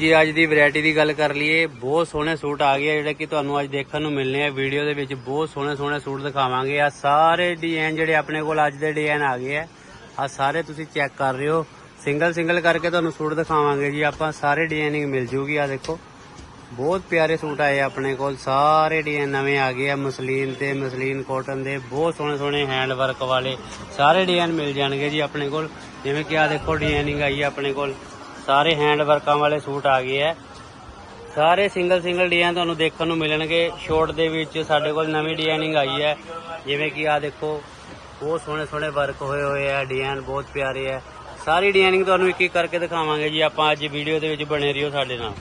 ਜੀ, ਅੱਜ ਦੀ ਵੈਰਾਈਟੀ ਦੀ ਗੱਲ ਕਰ ਲਈਏ, ਬਹੁਤ ਸੋਹਣੇ ਸੂਟ ਆ ਗਏ ਆ ਜਿਹੜੇ ਕਿ ਤੁਹਾਨੂੰ ਅੱਜ ਦੇਖਣ ਨੂੰ ਮਿਲਨੇ ਆ ਵੀਡੀਓ ਦੇ ਵਿੱਚ। ਬਹੁਤ ਸੋਹਣੇ ਸੋਹਣੇ ਸੂਟ ਦਿਖਾਵਾਂਗੇ। ਆ ਸਾਰੇ ਡਿਜ਼ਾਈਨ ਜਿਹੜੇ ਆਪਣੇ ਕੋਲ ਅੱਜ ਦੇ ਡਿਜ਼ਾਈਨ ਆ ਗਏ ਆ। ਆ ਸਾਰੇ ਤੁਸੀਂ ਚੈੱਕ ਕਰ ਰਹੇ ਹੋ। ਸਿੰਗਲ ਸਿੰਗਲ ਕਰਕੇ ਤੁਹਾਨੂੰ ਸੂਟ ਦਿਖਾਵਾਂਗੇ ਜੀ। ਆਪਾਂ ਸਾਰੇ ਡਿਜ਼ਾਈਨਿੰਗ ਮਿਲ ਜੂਗੀ। ਆ ਦੇਖੋ, ਬਹੁਤ ਪਿਆਰੇ ਸੂਟ ਆਏ ਆ ਆਪਣੇ ਕੋਲ। ਸਾਰੇ ਡਿਜ਼ਾਈਨ ਨਵੇਂ ਆ ਗਏ ਆ। ਮਸਲੀਨ ਤੇ ਮਸਲੀਨ ਕਾਟਨ ਦੇ ਬਹੁਤ ਸੋਹਣੇ ਸੋਹਣੇ ਹੈਂਡ ਵਰਕ ਵਾਲੇ ਸਾਰੇ ਡਿਜ਼ਾਈਨ ਮਿਲ ਜਾਣਗੇ ਜੀ ਆਪਣੇ ਕੋਲ। ਜਿਵੇਂ ਕਿ ਆ ਦੇਖੋ ਡਿਜ਼ਾਈਨਿੰਗ ਆਈ ਆ ਆਪਣੇ ਕੋਲ। ਸਾਰੇ ਹੈਂਡ ਵਰਕਾਂ ਵਾਲੇ ਸੂਟ ਆ ਗਏ ਆ। ਸਾਰੇ ਸਿੰਗਲ ਸਿੰਗਲ ਡਿਜ਼ਾਈਨ ਤੁਹਾਨੂੰ ਦੇਖਣ ਨੂੰ ਮਿਲਣਗੇ। ਸ਼ੋਰਟ ਦੇ ਵਿੱਚ ਸਾਡੇ ਕੋਲ ਨਵੀਂ ਡਿਜ਼ਾਈਨਿੰਗ ਆਈ ਹੈ। ਜਿਵੇਂ ਕਿ ਆ ਦੇਖੋ, ਬਹੁਤ ਸੋਹਣੇ ਸੋਹਣੇ ਵਰਕ ਹੋਏ ਹੋਏ ਆ ਡਿਜ਼ਾਈਨ ਬਹੁਤ ਪਿਆਰੇ ਆ। ਸਾਰੀ ਡਿਜ਼ਾਈਨਿੰਗ ਤੁਹਾਨੂੰ ਇੱਕ ਇੱਕ ਕਰਕੇ ਦਿਖਾਵਾਂਗੇ ਜੀ। ਆਪਾਂ ਅੱਜ ਵੀਡੀਓ ਦੇ ਵਿੱਚ ਬਣੇ ਰਹੀਓ ਸਾਡੇ ਨਾਲ।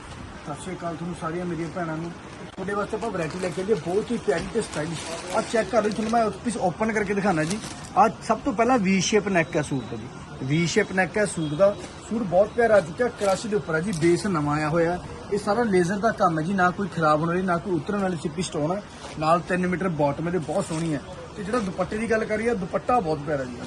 ਸਤਿ ਸ਼੍ਰੀ ਅਕਾਲ ਤੁਹਾਨੂੰ ਸਾਰੀਆਂ ਮੇਰੀਆਂ ਭੈਣਾਂ ਨੂੰ। ਤੁਹਾਡੇ ਵਾਸਤੇ ਆਪਾਂ ਵੈਰਾਈਟੀ ਲੈ ਕੇ ਆਏ ਬਹੁਤ ਹੀ ਪਿਆਰੀ ਤੇ ਸਟਾਈਲਿਸ਼ ਆ ਚੈੱਕ ਕਰ ਲਈ ਤੁਹਾਨੂੰ ਮੈਂ ਪੀਸ ਓਪਨ ਕਰਕੇ ਦਿਖਾਣਾ ਜੀ। ਆ ਸਭ ਤੋਂ ਪਹਿਲਾਂ ਵੀ ਸ਼ੇਪ ਨੈਕ ਹੈ ਸੂਟ ਦਾ ਜੀ। ਵੀ ਸ਼ੇਪ ਨੈਕ ਹੈ ਸੂਟ ਦਾ। ਸੂਟ ਬਹੁਤ ਪਿਆਰਾ ਆ ਚੁੱਕਾ ਕ੍ਰਸ਼ ਦੇ ਉੱਪਰ ਹੈ ਜੀ ਬੇਸ ਨਵਾਂ ਆਇਆ ਹੋਇਆ ਇਹ ਸਾਰਾ ਲੇਜ਼ਰ ਦਾ ਕੰਮ ਹੈ ਜੀ ਨਾ ਕੋਈ ਖਰਾਬ ਹੋਣ ਵਾਲੀ ਨਾ ਕੋਈ ਉਤਰਨ ਵਾਲੀ ਚਿੱਪੀ ਸਟੋਨ ਹੈ। ਨਾਲ 3 ਮੀਟਰ ਬਾਟਮ ਇਹਦੇ ਬਹੁਤ ਸੋਹਣੀ ਹੈ। ਤੇ ਜਿਹੜਾ ਦੁਪੱਟੇ ਦੀ ਗੱਲ ਕਰੀਏ ਦੁਪੱਟਾ ਬਹੁਤ ਪਿਆਰਾ ਜੀ।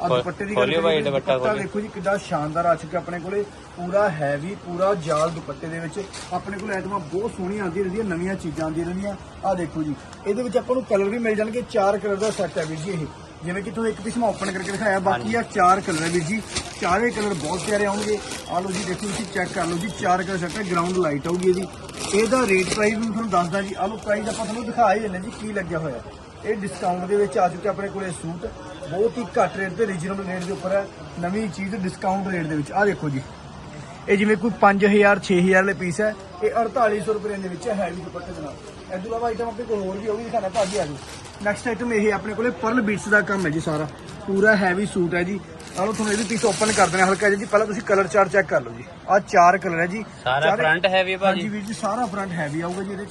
ਆ ਦੁਪੱਟੇ ਦੀ ਗੱਲ ਕਰੀਏ, ਦੁਪੱਟਾ। ਦੇਖੋ ਜੀ ਕਿੱਡਾ ਸ਼ਾਨਦਾਰ ਆ ਚੁੱਕਾ ਆਪਣੇ ਕੋਲੇ। ਪੂਰਾ ਹੈਵੀ ਪੂਰਾ ਜਾਲ ਦੁਪੱਟੇ ਦੇ ਵਿੱਚ। ਆਪਣੇ ਕੋਲ ਆਈਟਮਾਂ ਬਹੁਤ ਸੋਹਣੀਆਂ ਆਉਂਦੀਆਂ ਰਹਿੰਦੀਆਂ ਨਵੀਆਂ ਚੀਜ਼ਾਂ ਆਉਂਦੀਆਂ ਰਹਿੰਦੀਆਂ। ਆ ਦੇਖੋ ਜੀ ਇਹਦੇ ਵਿੱਚ ਆਪਾਂ ਨੂੰ ਕਲਰ ਵੀ ਮਿਲ ਜਾਣਗੇ। ਚਾਰ ਕਲਰ ਦਾ ਸੈੱਟ ਹੈ ਵੀਰ ਜੀ ਇਹ। ਜਿਵੇਂ ਕਿ ਤੁਹਾਨੂੰ ਇੱਕ ਪੀਸ ਮੈਂ ਓਪਨ ਕਰਕੇ ਦਿਖਾਇਆ, ਬਾਕੀ ਆ ਚਾਰ ਕਲਰ ਹੈ ਵੀਰ ਜੀ। ਚਾਰੇ ਕਲਰ ਬਹੁਤ ਪਿਆਰੇ ਆਉਣਗੇ। ਆ ਲਓ ਜੀ, ਦੇਖੋ ਤੁਸੀਂ ਚੈੱਕ ਕਰ ਲਓ ਜੀ, ਚਾਰ ਕਲਰ ਸੈੱਟ ਹੈ ਗਰਾਊਂਡ ਲਾਈਟ ਆਊਗੀ ਇਹਦੀ। ਇਹਦਾ ਰੇਟ ਪ੍ਰਾਈਸ ਵੀ ਤੁਹਾਨੂੰ ਦੱਸਦਾ ਜੀ। ਆ ਲਓ ਪ੍ਰਾਈਸ ਆਪਾਂ ਤੁਹਾਨੂੰ ਦਿਖਾ ਹੀ ਦਿੰਦੇ ਜੀ, ਕੀ ਲੱਗਿਆ ਹੋਇਆ। ਇਹ ਡਿਸਕਾਊਂਟ ਦੇ ਵਿੱਚ ਆ ਚੁੱਕੇ ਆਪਣੇ ਕੋਲੇ ਸੂਟ। ਬਹੁਤ ਹੀ ਘੱਟ ਰੇਟ ਤੇ ਰੀਜਨੇਬਲ ਰੇਟ ਦੇ ਉੱਪਰ ਹੈ। ਨਵੀਂ ਚੀਜ਼ ਡਿਸਕਾਊਂਟ ਰੇਟ ਦੇ ਵਿੱਚ। ਆ ਦੇਖੋ ਜੀ। ਇਹ ਜਿਵੇਂ ਕੋਈ 5000 6000 ਵਾਲੇ ਪੀਸ ਹੈ ਇਹ 4800 ਰੁਪਏ ਦੇ ਵਿੱਚ ਹੈ ਹੈਵੀ ਦੁਪੱਟੇ ਦੇ ਨਾਲ। ਤੋਂ ਇਲਾਵਾ ਆਈਟਮ ਆਪਣੇ ਕੋਲ ਹੋਰ ਵੀ ਉਹ ਵੀ ਦਿਖਾਣਾ ਭਾਜੀ ਆ ਜੀ ਨੈਕਸਟ ਆਈਟਮ ਇਹ ਆਪਣੇ ਕੋਲੇ ਪਰਲ ਬੀਟਸ ਦਾ ਕੰਮ ਹੈ ਜੀ ਸਾਰਾ। ਪੂਰਾ ਹੈਵੀ ਸੂਟ ਹੈ ਜੀ। ਆਲੋ ਤੁਹਾਨੂੰ ਇਹ ਵੀ ਪੀਸ ਓਪਨ ਕਰ ਦੇਣਾ ਹਲਕਾ ਜਿਹਾ ਜੀ। ਪਹਿਲਾਂ ਤੁਸੀਂ ਕਲਰ ਚਾਰਟ ਚੈੱਕ ਕਰ ਲਓ ਜੀ। ਆਹ ਚਾਰ ਕਲਰ ਹੈ ਜੀ। ਸਾਰਾ ਚਾਰੇ- ਫਰੰਟ ਹੈਵੀ ਹਾਂਜੀ ਭਾਜੀ। ਵੀਰ ਜੀ ਸਾਰਾ ਫਰੰਟ ਹੈਵੀ ਆਊਗਾ ਜੀ ਇਹਦੇ ਚ।